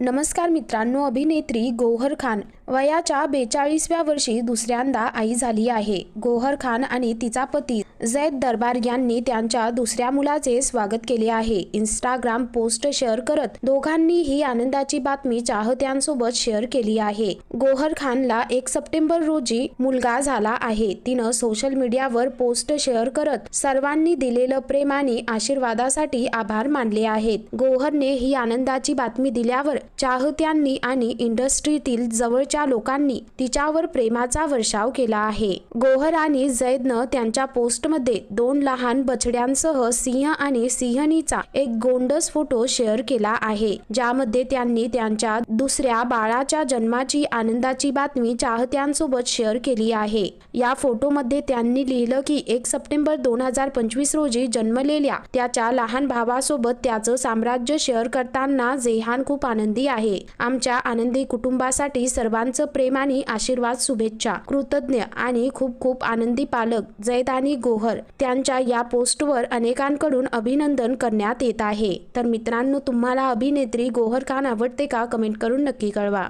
नमस्कार मित्रांनो अभिनेत्री गौहर खान वयाच्या बेचाळीसव्या वर्षी दुसऱ्यांदा आई झाली आहे. गोहर खान आणि तिचा पती जैद दरबार यांनी त्यांच्या दुसऱ्या मुलाचे स्वागत केले आहे. इंस्टाग्राम पोस्ट शेअर करत दोघांनी ही आनंदाची बातमी चाहत्यांसोबत शेअर केली आहे. गोहर खानला एक सप्टेंबर रोजी मुलगा झाला आहे. तिनं सोशल मीडियावर पोस्ट शेअर करत सर्वांनी दिलेलं प्रेम आणि आशीर्वादासाठी आभार मानले आहेत. गोहरने ही आनंदाची बातमी दिल्यावर चाहत्यांनी आणि इंडस्ट्रीतील जवळच्या लोकांनी तिच्यावर प्रेमाचा वर्षाव केला आहे. गोहर आणि जैदनं त्यांच्या पोस्टमध्ये दोन लहान बछड्यांसह सिंह आणि सिंहनीचा एक गोंडस फोटो शेअर केला आहे ज्यामध्ये त्यांनी त्यांच्या दुसऱ्या बाळाच्या जन्माची आनंदाची बातमी चाहत्यांसोबत शेअर केली आहे. या फोटोमध्ये त्यांनी लिहिलं की एक सप्टेंबर दोन हजार पंचवीस रोजी जन्मलेल्या त्याच्या लहान भावासोबत त्याचं साम्राज्य शेअर करताना जेहान खूप आनंदी आहे. आमच्या आनंदी कुटुंबासाठी सर्वांना सर्वांचं प्रेम आणि आशीर्वाद शुभेच्छा कृतज्ञ आणि खूप खूप आनंदी पालक जैद आणि गोहर त्यांच्या या पोस्टवर अनेकांकडून अभिनंदन करण्यात येत आहे. तर मित्रांनो तुम्हाला अभिनेत्री गोहर खान आवडते का? कमेंट करून नक्की कळवा.